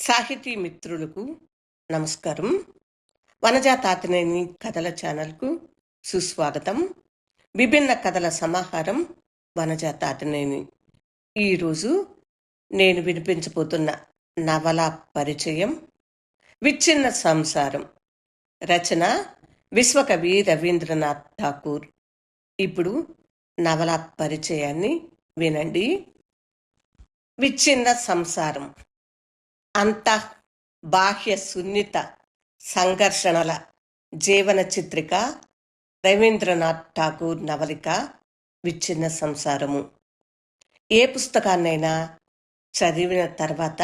సాహితీ మిత్రులకు నమస్కారం. వనజాతాతనేని కథల ఛానల్కు సుస్వాగతం. విభిన్న కథల సమాహారం వనజాతాతనేని. ఈరోజు నేను వినిపించబోతున్న నవల పరిచయం విచ్ఛిన్న సంసారం రచన విశ్వకవి రవీంద్రనాథ్ ఠాకూర్. ఇప్పుడు నవల పరిచయాన్ని వినండి. విచ్ఛిన్న సంసారం. అంత బాహ్య సున్నిత సంఘర్షణల జీవన చిత్రిక రవీంద్రనాథ్ ఠాగూర్ నవలిక విచ్ఛిన్న సంసారము. ఏ పుస్తకాన్నైనా చదివిన తర్వాత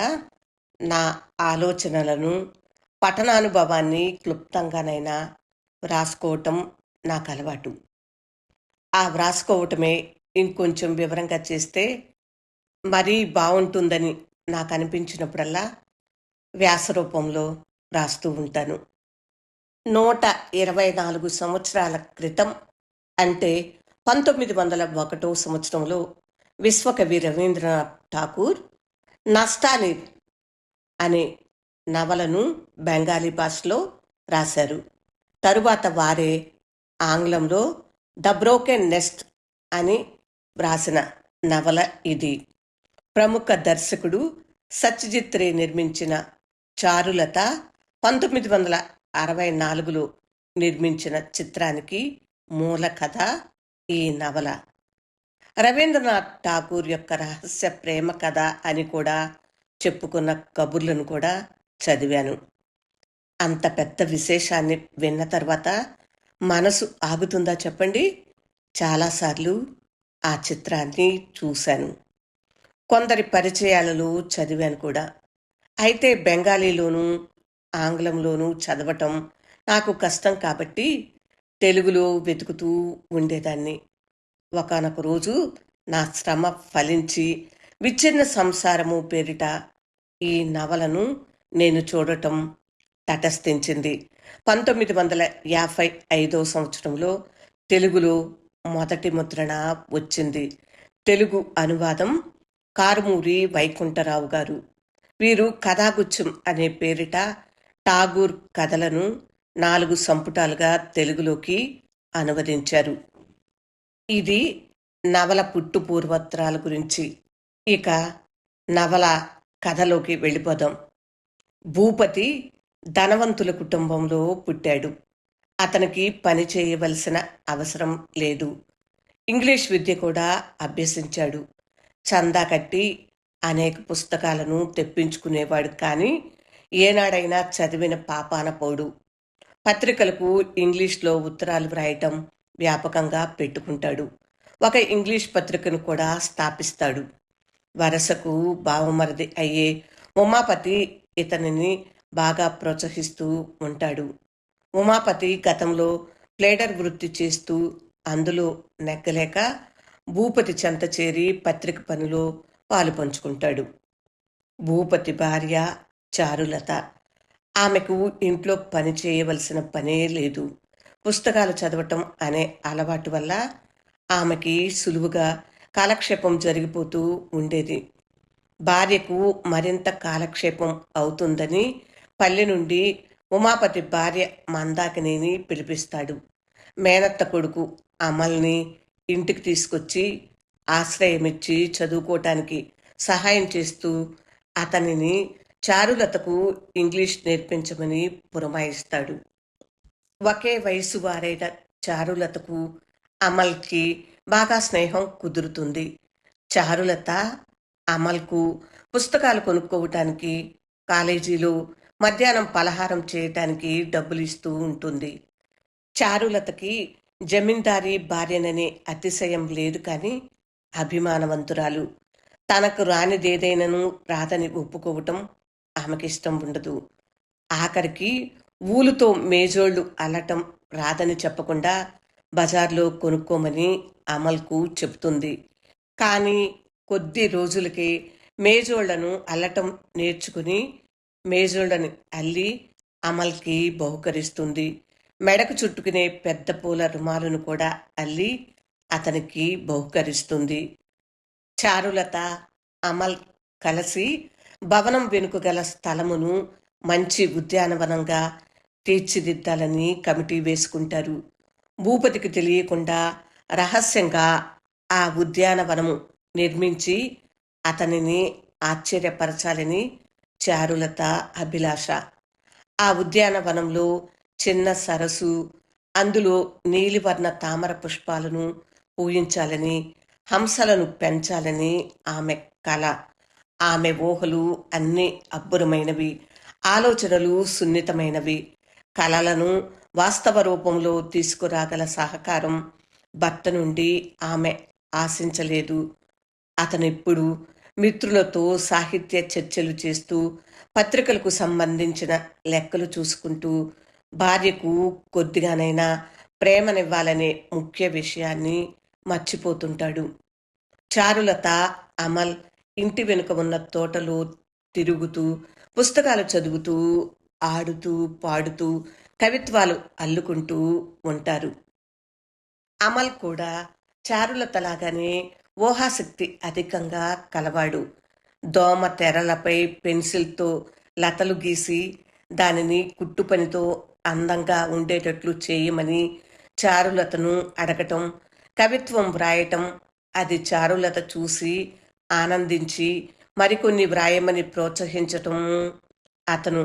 నా ఆలోచనలను పఠనానుభవాన్ని క్లుప్తంగానైనా వ్రాసుకోవటం నాకు అలవాటు ఆ వ్రాసుకోవటమే ఇంకొంచెం వివరంగా చేస్తే మరీ బాగుంటుందని నాకు అనిపించినప్పుడల్లా వ్యాస రూపంలో రాస్తూ ఉంటాను. నూట ఇరవై నాలుగు సంవత్సరాల క్రితం అంటే పంతొమ్మిది వందల ఒకటో సంవత్సరంలో విశ్వకవి రవీంద్రనాథ్ ఠాకూర్ నష్టాని అనే నవలను బెంగాలీ భాషలో రాశారు. తరువాత వారే ఆంగ్లంలో ద బ్రోకెన్ నెస్ట్ అని వ్రాసిన నవల ఇది. ప్రముఖ దర్శకుడు సత్యజిత్ రే నిర్మించిన చారులత పంతొమ్మిది వందల అరవై నాలుగులో నిర్మించిన చిత్రానికి మూల కథ ఈ నవల. రవీంద్రనాథ్ ఠాకూర్ యొక్క రహస్య ప్రేమ కథ అని కూడా చెప్పుకున్న కబుర్లను కూడా చదివాను. అంత పెద్ద విశేషాన్ని విన్న తర్వాత మనసు ఆగుతుందా చెప్పండి? చాలాసార్లు ఆ చిత్రాన్ని చూశాను. కొందరి పరిచయాలలో చదివాను కూడా. అయితే బెంగాలీలోనూ ఆంగ్లంలోనూ చదవటం నాకు కష్టం కాబట్టి తెలుగులో వెతుకుతూ ఉండేదాన్ని. ఒకనొక రోజు నా శ్రమ ఫలించి విచ్ఛిన్న సంసారము పేరిట ఈ నవలను నేను చూడటం తటస్థించింది. పంతొమ్మిది వందల యాభై ఐదో సంవత్సరంలో తెలుగులో మొదటి ముద్రణ వచ్చింది. తెలుగు అనువాదం కారుమూరి వైకుంఠరావు గారు. వీరు కథాగుచ్చం అనే పేరిట ఠాగూర్ కథలను నాలుగు సంపుటాలుగా తెలుగులోకి అనువదించారు. ఇది నవల పుట్టు పూర్వత్రాల గురించి. ఇక నవల కథలోకి వెళ్ళిపోదాం. భూపతి ధనవంతుల కుటుంబంలో పుట్టాడు. అతనికి పని చేయవలసిన అవసరం లేదు. ఇంగ్లీష్ విద్య కూడా అభ్యసించాడు. చందా కట్టి అనేక పుస్తకాలను తెప్పించుకునేవాడు. కానీ ఏనాడైనా చదివిన పాపాన పోడు. పత్రికలకు ఇంగ్లీష్లో ఉత్తరాలు వ్రాయటం వ్యాపకంగా పెట్టుకుంటాడు. ఒక ఇంగ్లీష్ పత్రికను కూడా స్థాపిస్తాడు. వరసకు భావమరది అయ్యే ఉమాపతి ఇతనిని బాగా ప్రోత్సహిస్తూ ఉంటాడు. ఉమాపతి గతంలో ప్లేడర్ వృత్తి చేస్తూ అందులో నెగ్గలేక భూపతి చెంత చేరి పత్రిక పనిలో పాలు పంచుకుంటాడు. భూపతి భార్య చారులత. ఆమెకు ఇంట్లో పని చేయవలసిన పనే లేదు. పుస్తకాలు చదవటం అనే అలవాటు వల్ల ఆమెకి సులువుగా కాలక్షేపం జరిగిపోతూ ఉండేది. భార్యకు మరింత కాలక్షేపం అవుతుందని పల్లె నుండి ఉమాపతి భార్య మందాకినిని పిలిపిస్తాడు. మేనత్త కొడుకు అమల్ని ఇంటికి తీసుకొచ్చి ఆశ్రయమిచ్చి చదువుకోవటానికి సహాయం చేస్తూ అతనిని చారులతకు ఇంగ్లీష్ నేర్పించమని పురమాయిస్తాడు. ఒకే వయసు వారైన చారులతకు అమల్కి బాగా స్నేహం కుదురుతుంది. చారులత అమల్కు పుస్తకాలు కొనుక్కోవటానికి కాలేజీలో మధ్యాహ్నం పలహారం చేయటానికి డబ్బులు ఇస్తూ ఉంటుంది. చారులతకి జమీందారీ భార్యననే అతిశయం లేదు కానీ అభిమానవంతురాలు. తనకు రానిదేదైనను రాదని ఒప్పుకోవటం ఆమెకిష్టం ఉండదు. ఆఖరికి ఊలుతో మేజోళ్ళు అల్లటం రాదని చెప్పకుండా బజార్లో కొనుక్కోమని అమల్కు చెబుతుంది. కానీ కొద్ది రోజులకే మేజోళ్ళను అల్లటం నేర్చుకుని మేజోళ్ళని అల్లి అమల్కి బహుకరిస్తుంది. మెడకు చుట్టుకునే పెద్ద పూల రుమాలను కూడా అల్లి అతనికి బహుకరిస్తుంది. చారులత అమల్ కలిసి భవనం వెనుక గల స్థలమును మంచి ఉద్యానవనంగా తీర్చిదిద్దాలని కమిటీ వేసుకుంటారు. భూపతికి తెలియకుండా రహస్యంగా ఆ ఉద్యానవనము నిర్మించి అతనిని ఆశ్చర్యపరచాలని చారులత అభిలాష. ఆ ఉద్యానవనంలో చిన్న సరస్సు అందులో నీలివర్ణ తామర పుష్పాలను ఊహించాలని హంసలను పెంచాలని ఆమె కళ ఆమె ఊహలు అన్నీ అబ్బురమైనవి ఆలోచనలు సున్నితమైనవి. కళలను వాస్తవ రూపంలో తీసుకురాగల సహకారం భర్త నుండి ఆమె ఆశించలేదు. అతనిప్పుడు మిత్రులతో సాహిత్య చర్చలు చేస్తూ పత్రికలకు సంబంధించిన లెక్కలు చూసుకుంటూ భార్యకు కొద్దిగానైనా ప్రేమనివ్వాలనే ముఖ్య విషయాన్ని మర్చిపోతుంటాడు. చారులత అమల్ ఇంటి వెనుక ఉన్న తోటలో తిరుగుతూ పుస్తకాలు చదువుతూ ఆడుతూ పాడుతూ కవిత్వాలు అల్లుకుంటూ ఉంటారు. అమల్ కూడా చారులతలాగానే ఊహాశక్తి అధికంగా కలవాడు. దోమ తెరలపై పెన్సిల్తో లతలు గీసి దానిని కుట్టుపనితో అందంగా ఉండేటట్లు చేయమని చారులతను అడగటం కవిత్వం వ్రాయటం అది చారులత చూసి ఆనందించి మరికొన్ని వ్రాయమని ప్రోత్సహించటం అతను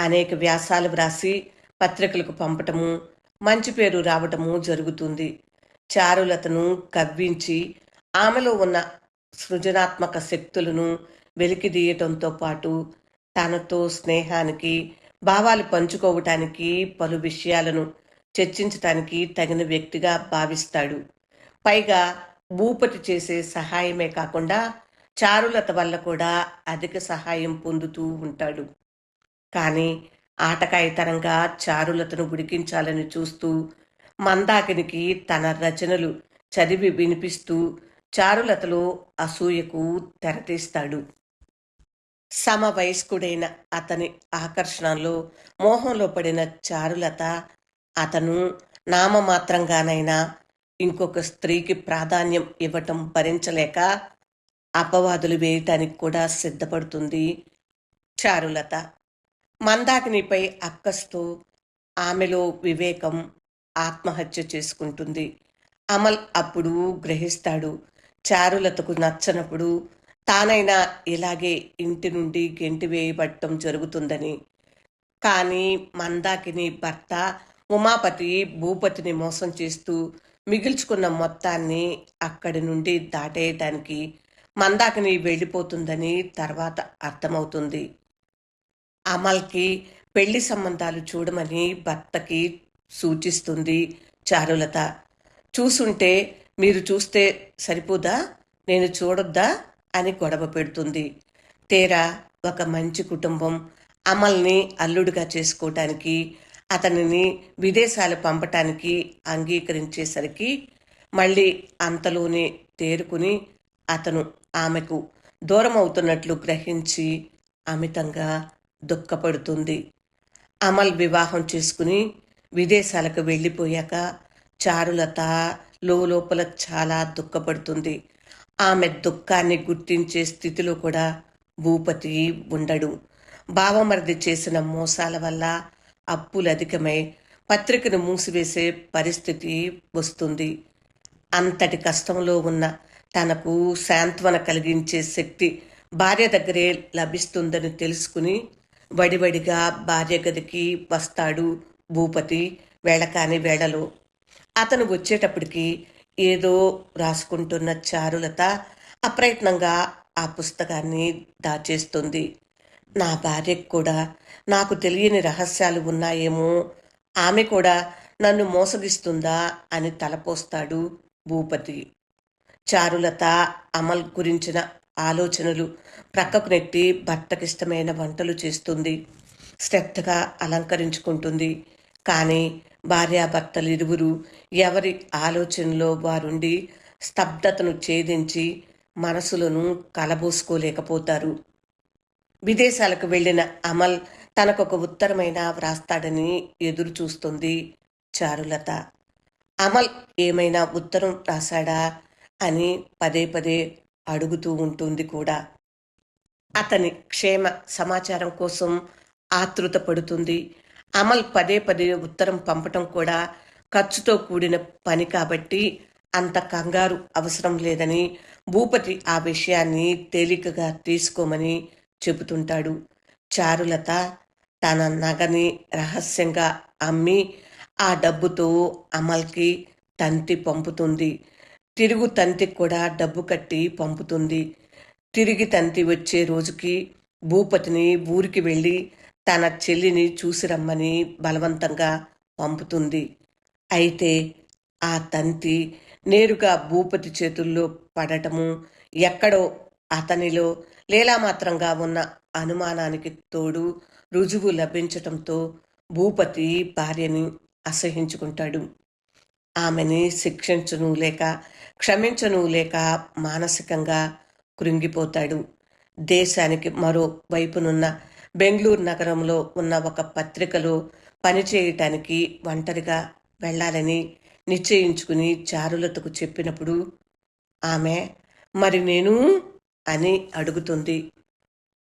అనేక వ్యాసాలు వ్రాసి పత్రికలకు పంపటము మంచి పేరు రావటము జరుగుతుంది. చారులతను కవ్వించి ఆమెలో ఉన్న సృజనాత్మక శక్తులను వెలికిదీయటంతో పాటు తనతో స్నేహానికి భావాలు పంచుకోవటానికి పలు విషయాలను చర్చించటానికి తగిన వ్యక్తిగా భావిస్తాడు. పైగా భూపతి చేసే సహాయమే కాకుండా చారులత వల్ల కూడా అధిక సహాయం పొందుతూ ఉంటాడు. కానీ ఆటకాయితనంగా చారులతను ఉడికించాలని చూస్తూ మందాకినికి తన రచనలు చదివి వినిపిస్తూ చారులతలో అసూయకు తెరతీస్తాడు. సమవయస్కుడైన అతని ఆకర్షణలో మోహంలో పడిన చారులత అతను నామమాత్రంగానైనా ఇంకొక స్త్రీకి ప్రాధాన్యం ఇవ్వటం భరించలేక అపవాదులు వేయటానికి కూడా సిద్ధపడుతుంది చారులత. మందాకినిపై అక్కస్తో ఆమెలో వివేకం ఆత్మహత్య చేసుకుంటుంది. అమల్ అప్పుడు గ్రహిస్తాడు. చారులతకు నచ్చనప్పుడు తానైనా ఇలాగే ఇంటి నుండి గెంటి వేయబట్టం జరుగుతుందని. కానీ మందాకిని భర్త ఉమాపతి భూపతిని మోసం చేస్తూ మిగిల్చుకున్న మొత్తాన్ని అక్కడి నుండి దాటేయటానికి మందాకిని వెళ్ళిపోతుందని తర్వాత అర్థమవుతుంది. అమల్కి పెళ్ళి సంబంధాలు చూడమని భర్తకి సూచిస్తుంది చారులత. చూసుంటే మీరు చూస్తే సరిపోదా? నేను చూడొద్దా? అని గొడవ పెడుతుంది. తేరా ఒక మంచి కుటుంబం అమల్ని అల్లుడిగా చేసుకోవటానికి అతనిని విదేశాలు పంపటానికి అంగీకరించేసరికి మళ్ళీ అంతలోనే తేరుకుని అతను ఆమెకు దూరం అవుతున్నట్లు గ్రహించి అమితంగా దుఃఖపడుతుంది. అమల్ వివాహం చేసుకుని విదేశాలకు వెళ్ళిపోయాక చారులత లోపల చాలా దుఃఖపడుతుంది. ఆమె దుఃఖాన్ని గుర్తించే స్థితిలో కూడా భూపతి ఉండడు. బావమరిది చేసిన మోసాల వల్ల అప్పులు అధికమై పత్రికను మూసివేసే పరిస్థితి వస్తుంది. అంతటి కష్టంలో ఉన్న తనకు శాంత్వన కలిగించే శక్తి భార్య దగ్గరే లభిస్తుందని తెలుసుకుని వడివడిగా భార్య గదికి వస్తాడు భూపతి వేళకాని వేళలో. అతను వచ్చేటప్పటికి ఏదో రాసుకుంటున్న చారులత అప్రయత్నంగా ఆ పుస్తకాన్ని దాచేస్తుంది. నా భార్యకు కూడా నాకు తెలియని రహస్యాలు ఉన్నాయేమో. ఆమె కూడా నన్ను మోసగిస్తుందా అని తలపోస్తాడు భూపతి. చారులత అమల్ గురించిన ఆలోచనలు ప్రక్కకు నెట్టి భర్తకిష్టమైన వంటలు చేస్తుంది. శ్రద్ధగా అలంకరించుకుంటుంది. కానీ భార్యాభర్తలు ఇరువురు ఎవరి ఆలోచనలో వారుండి స్తబ్దతను ఛేదించి మనసులను కలబోసుకోలేకపోతారు. విదేశాలకు వెళ్ళిన అమల్ తనకొక ఉత్తరమైన వ్రాస్తాడని ఎదురు చూస్తుంది చారులత. అమల్ ఏమైనా ఉత్తరం రాశాడా అని పదే పదే అడుగుతూ ఉంటుంది కూడా. అతని క్షేమ సమాచారం కోసం ఆతృత పడుతుంది. అమల్ పదే పదే ఉత్తరం పంపటం కూడా ఖర్చుతో కూడిన పని కాబట్టి అంత కంగారు అవసరం లేదని భూపతి ఆ విషయాన్ని తేలికగా తీసుకోమని చెబుతుంటాడు. చారులత తన నగని రహస్యంగా అమ్మి ఆ డబ్బుతో అమల్కి తంతి పంపుతుంది. తిరుగు తంతికి కూడా డబ్బు కట్టి పంపుతుంది. తిరిగి తంతి వచ్చే రోజుకి భూపతిని ఊరికి వెళ్ళి తన చెల్లిని చూసి రమ్మని బలవంతంగా పంపుతుంది. అయితే ఆ తంతి నేరుగా భూపతి చేతుల్లో పడటము ఎక్కడో అతనిలో లీలామాత్రంగా ఉన్న అనుమానానికి తోడు రుజువు లభించటంతో భూపతి భార్యని అసహించుకుంటాడు. ఆమెని శిక్షించను లేక క్షమించను లేక మానసికంగా కృంగిపోతాడు. దేశానికి మరో వైపునున్న బెంగళూరు నగరంలో ఉన్న ఒక పత్రికలో పనిచేయటానికి ఒంటరిగా వెళ్ళాలని నిశ్చయించుకుని చారులతకు చెప్పినప్పుడు ఆమె మరి నేను అని అడుగుతుంది.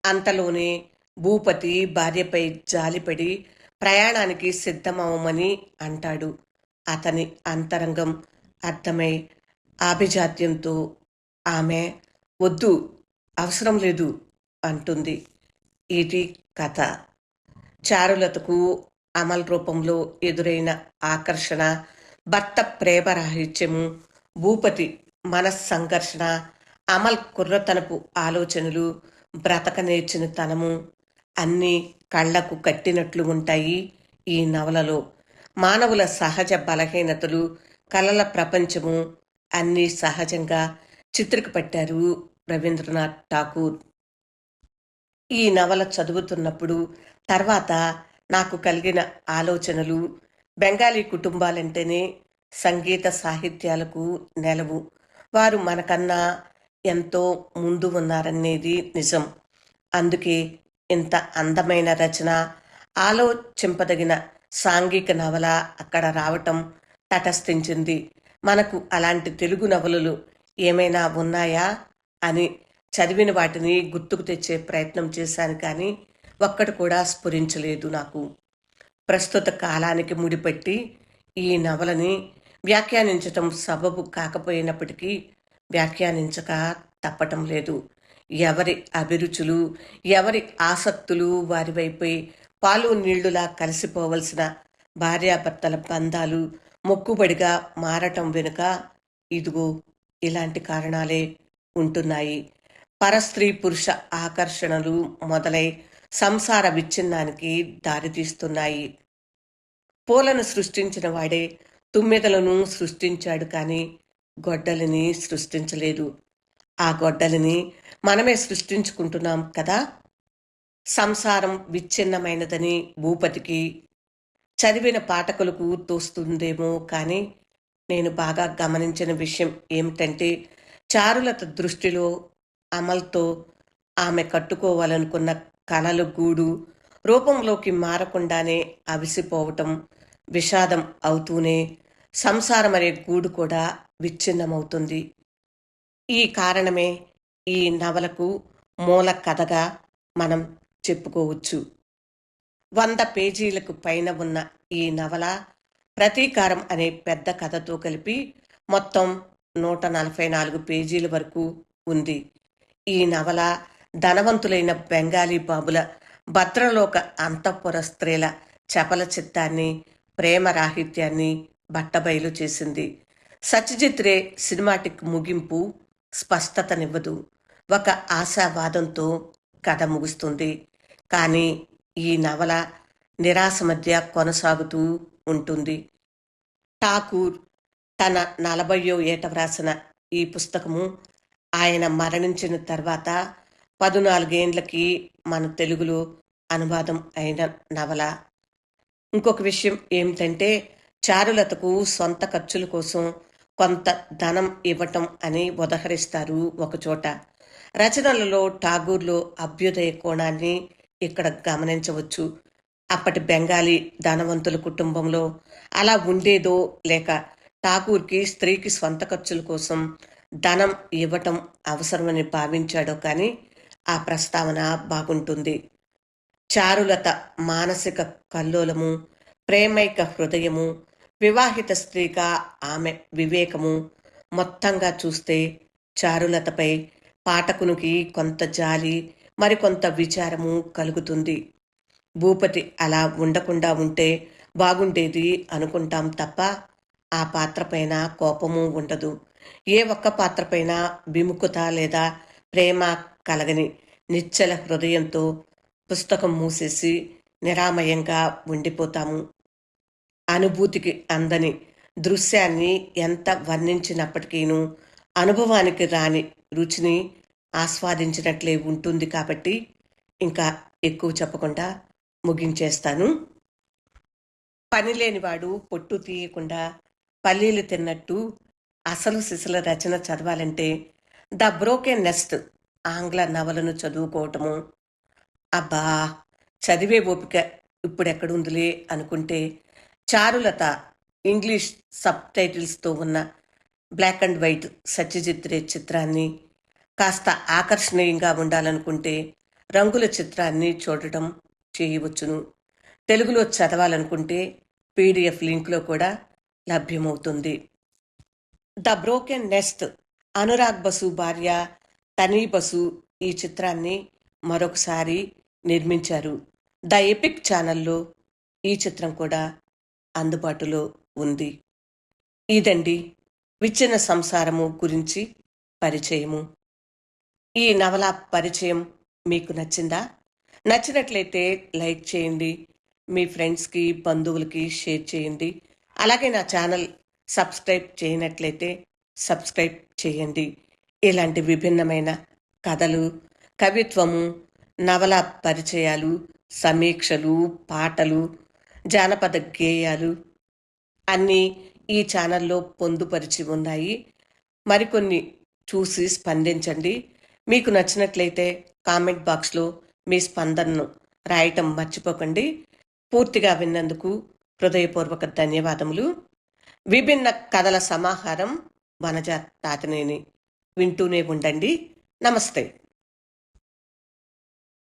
అంతలోనే భూపతి భార్యపై జాలిపడి ప్రయాణానికి సిద్ధమవమని అంటాడు. అతని అంతరంగం అర్థమై ఆభిజాత్యంతో ఆమె వద్దు అవసరం లేదు అంటుంది. ఇది కథ. చారులతకు అమల్ రూపంలో ఎదురైన ఆకర్షణ భర్త ప్రేమరాహిత్యము భూపతి మనస్సంఘర్షణ అమల్ కుర్రతనపు ఆలోచనలు బ్రతక నేర్చిన తనము అన్నీ కళ్ళకు కట్టినట్లు ఉంటాయి ఈ నవలలో. మానవుల సహజ బలహీనతలు కలల ప్రపంచము అన్నీ సహజంగా చిత్రికపట్టారు రవీంద్రనాథ్ ఠాకూర్. ఈ నవల చదువుతున్నప్పుడు తర్వాత నాకు కలిగిన ఆలోచనలు బెంగాలీ కుటుంబాలంటేనే సంగీత సాహిత్యాలకు నెలవు. వారు మనకన్నా ఎంతో ముందు ఉన్నారనేది నిజం. అందుకే ఇంత అందమైన రచన ఆలోచింపదగిన సాంఘిక నవల అక్కడ రావటం తటస్థించింది. మనకు అలాంటి తెలుగు నవలలు ఏమైనా ఉన్నాయా? అని చదివిన వాటిని గుర్తుకు తెచ్చే ప్రయత్నం చేశాను కానీ ఒక్కటి కూడా స్ఫురించలేదు నాకు. ప్రస్తుత కాలానికి ముడిపెట్టి ఈ నవలని వ్యాఖ్యానించటం సబబు కాకపోయినప్పటికీ వ్యాఖ్యానించక తప్పటం లేదు. ఎవరి అభిరుచులు ఎవరి ఆసక్తులు వారి వైపై పాలు నీళ్ళులా కలిసిపోవలసిన భార్యాభర్తల బంధాలు మొక్కుబడిగా మారటం వెనుక ఇదిగో ఇలాంటి కారణాలే ఉంటున్నాయి. పరస్త్రీ పురుష ఆకర్షణలు మొదలై సంసార విచ్ఛిన్నానికి దారితీస్తున్నాయి. పూలను సృష్టించిన వాడే తుమ్మెదలను సృష్టించాడు కానీ గొడ్డలిని సృష్టించలేదు. ఆ గొడ్డలిని మనమే సృష్టించుకుంటున్నాం కదా? సంసారం విచ్ఛిన్నమైనదని భూపతికి చదివిన పాఠకులకు తోస్తుందేమో కానీ నేను బాగా గమనించిన విషయం ఏమిటంటే చారులత దృష్టిలో అమల్తో ఆమె కట్టుకోవాలనుకున్న కళలు గూడు రూపంలోకి మారకుండానే అవిసిపోవటం విషాదం అవుతూనే సంసారం అనే గూడు కూడా విచ్ఛిన్నమవుతుంది. ఈ కారణమే ఈ నవలకు మూల కథగా మనం చెప్పుకోవచ్చు. వంద పేజీలకు పైన ఉన్న ఈ నవల ప్రతీకారం అనే పెద్ద కథతో కలిపి మొత్తం నూట నలభై నాలుగు పేజీల వరకు ఉంది. ఈ నవల ధనవంతులైన బెంగాలీ బాబుల భద్రలోక అంతఃపుర స్త్రీల చపల చిత్తాన్ని ప్రేమ రాహిత్యాన్ని బట్టబయలు చేసింది. సత్యజిత్ రే సినిమాటిక్ ముగింపు స్పష్టతనివ్వదు. ఒక ఆశావాదంతో కథ ముగుస్తుంది. కానీ ఈ నవల నిరాశ మధ్య కొనసాగుతూ ఉంటుంది. ఠాకూర్ తన నలభయో ఏట వ్రాసిన ఈ పుస్తకము ఆయన మరణించిన తర్వాత పదునాలుగేండ్లకి మన తెలుగులో అనువాదం అయిన నవల. ఇంకొక విషయం ఏమిటంటే చారులతకు సొంత ఖర్చుల కోసం కొంత ధనం ఇవ్వటం అని ఉదహరిస్తారు ఒకచోట. రచనలలో ఠాగూర్లో అభ్యుదయ కోణాన్ని ఇక్కడ గమనించవచ్చు. అప్పటి బెంగాలీ ధనవంతుల కుటుంబంలో అలా ఉండేదో లేక ఠాగూర్కి స్త్రీకి సొంత ఖర్చుల కోసం ధనం ఇవ్వటం అవసరమని భావించాడో కానీ ఆ ప్రస్తావన బాగుంటుంది. చారులత మానసిక కల్లోలము ప్రేమైక హృదయము వివాహిత స్త్రీగా ఆమె వివేకము మొత్తంగా చూస్తే చారులతపై పాఠకునికి కొంత జాలి మరికొంత విచారము కలుగుతుంది. భూపతి అలా ఉండకుండా ఉంటే బాగుండేది అనుకుంటాం తప్ప ఆ పాత్రపైన కోపము ఉండదు. ఏ ఒక్క పాత్రపైన విముఖత లేదా ప్రేమ కలగని నిశ్చల హృదయంతో పుస్తకం మూసేసి నిరామయంగా ఉండిపోతాము. అనుభూతికి అందని దృశ్యాన్ని ఎంత వర్ణించినప్పటికీను అనుభవానికి రాని రుచిని ఆస్వాదించినట్లే ఉంటుంది కాబట్టి ఇంకా ఎక్కువ చెప్పకుండా ముగించేస్తాను. పని లేనివాడు పొట్టు తీయకుండా పల్లీలు తిన్నట్టు అసలు శిశుల రచన చదవాలంటే ద బ్రోకెన్ నెస్ట్ ఆంగ్ల నవలను చదువుకోవటము. అబ్బా చదివే ఓపిక ఇప్పుడెక్కడుందిలే అనుకుంటే చారులత ఇంగ్లీష్ సబ్ టైటిల్స్తో ఉన్న black and white Satyajit Ray చిత్రాన్ని కాస్త ఆకర్షణీయంగా ఉండాలనుకుంటే రంగుల చిత్రాన్ని చూడటం చేయవచ్చును. తెలుగులో చదవాలనుకుంటే పీడిఎఫ్ లింక్లో కూడా లభ్యమవుతుంది. The broken nest Anurag Basu భార్య తనీ బసు ఈ చిత్రాన్ని మరొకసారి నిర్మించారు. ద ఎపిక్ ఛానల్లో ఈ చిత్రం కూడా అందుబాటులో ఉంది. ఇదండి విచ్చిన సంసారము గురించి పరిచయము. ఈ నవల పరిచయం మీకు నచ్చిందా? నచ్చినట్లయితే లైక్ చేయండి మీ ఫ్రెండ్స్కి బంధువులకి షేర్ చేయండి. అలాగే నా ఛానల్ సబ్స్క్రైబ్ చేయనట్లయితే సబ్స్క్రైబ్ చేయండి. ఇలాంటి విభిన్నమైన కథలు కవిత్వము నవల పరిచయాలు సమీక్షలు పాటలు జానపద గేయాలు అన్నీ ఈ ఛానల్లో పొందుపరిచి ఉన్నాయి. మరికొన్ని చూసి స్పందించండి. మీకు నచ్చినట్లయితే కామెంట్ బాక్స్లో మీ స్పందనను రాయటం మర్చిపోకండి. పూర్తిగా విన్నందుకు హృదయపూర్వక ధన్యవాదములు. విభిన్న కథల సమాహారం వనజ తాతనేని వింటూనే ఉండండి. నమస్తే.